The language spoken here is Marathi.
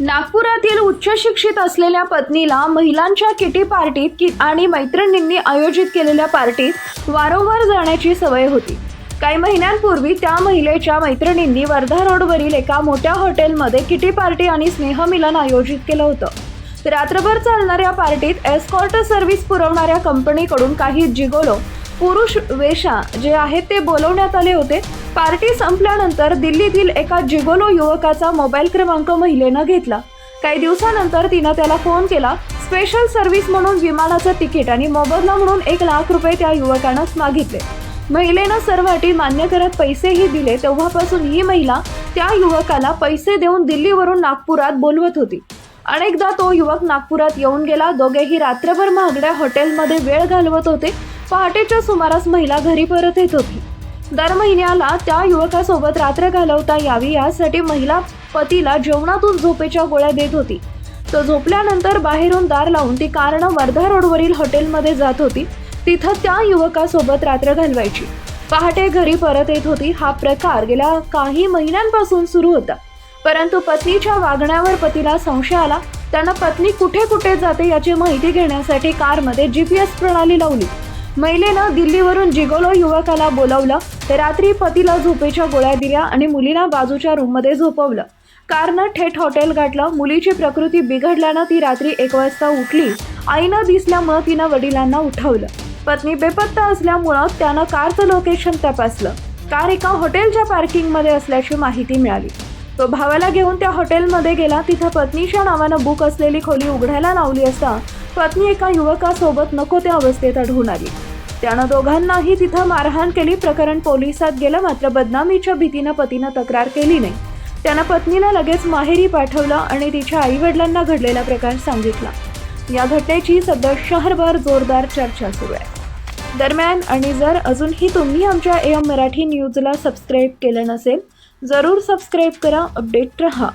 नागपुरातील उच्च शिक्षित असलेल्या पत्नीला महिलांच्या किटी पार्टीत कि आणि मैत्रिणींनी आयोजित केलेल्या पार्टीत वारंवार जाण्याची सवय होती. काही महिन्यांपूर्वी त्या महिलेच्या मैत्रिणींनी वर्धा रोडवरील एका मोठ्या हॉटेलमध्ये किटी पार्टी आणि स्नेहमिलन आयोजित केलं होतं. रात्रभर चालणाऱ्या पार्टीत एस्कॉर्ट सर्व्हिस पुरवणाऱ्या कंपनीकडून काही जिगोलो पुरुष वेशा जे आहेत ते बोलवण्यात आले होते. पार्टी संपल्यानंतर दिल्लीतील एका जिगोलो युवकाचा मोबाईल क्रमांक महिलेनं घेतला. काही दिवसानंतर तिनं त्याला फोन केला. स्पेशल सर्व्हिस म्हणून विमानाचं तिकीट आणि मोबदला म्हणून एक लाख रुपये त्या युवकानं मागितले. महिलेनं सर्व अटी मान्य करत पैसेही दिले. तेव्हापासून ही महिला त्या युवकाला पैसे देऊन दिल्लीवरून नागपुरात बोलवत होती. अनेकदा तो युवक नागपुरात येऊन गेला. दोघेही रात्रभर महागड्या हॉटेलमध्ये वेळ घालवत होते. पहाटेच्या सुमारास महिला घरी परत येत होती. दर महिन्याला त्या युवकासोबत रात्र घालवता यावी यासाठी महिला पतीला जेवणातून झोपेच्या गोळ्या देत होती. तो झोपल्यानंतर बाहेरून दार लावून ती कारनं वर्धा रोडवरील हॉटेलमध्ये जात होती. तिथं त्या युवकासोबत रात्र घालवायची. पहाटे घरी परत येत होती. हा प्रकार गेल्या काही महिन्यांपासून सुरू होता. परंतु पत्नीच्या वागण्यावर पतीला संशय आला. त्यानं पत्नी कुठे कुठे जाते याची माहिती घेण्यासाठी कारमध्ये जी पी एस प्रणाली लावली. महिलेनं दिल्लीवरून जिगोलो युवकाला बोलवलं तर रात्री पतीला झोपेच्या गोळ्या दिल्या आणि मुलीला बाजूच्या रूममध्ये झोपवलं. कारनं थेट हॉटेल गाठलं मुलीची प्रकृती बिघडल्यानं ती रात्री एक वाजता उठली. आईनं दिसल्यामुळं तिनं वडिलांना उठवलं. पत्नी बेपत्ता असल्यामुळं त्यानं कारचं लोकेशन तपासलं. कार एका हॉटेलच्या पार्किंगमध्ये असल्याची माहिती मिळाली. तो भावाला घेऊन त्या हॉटेलमध्ये गेला. तिथं पत्नीच्या नावानं बुक असलेली खोली उघडायला लावली असता पत्नी एका युवकासोबत नको त्या अवस्थेत आढळून आली. त्यानं दोघांनाही तिथं मारहाण केली. प्रकरण पोलिसात गेलं. मात्र बदनामीच्या भीतीनं पतीनं तक्रार केली नाही. त्यानं पत्नीला लगेच माहेरी पाठवलं आणि तिच्या आईवडिलांना घडलेला प्रकार सांगितला. या घटनेची सध्या शहरभर जोरदार चर्चा सुरू आहे. दरम्यान आणि जर अजूनही तुम्ही आमच्या एम मराठी न्यूजला सबस्क्राईब केलं नसेल जरूर सबस्क्राईब करा अपडेट रहा.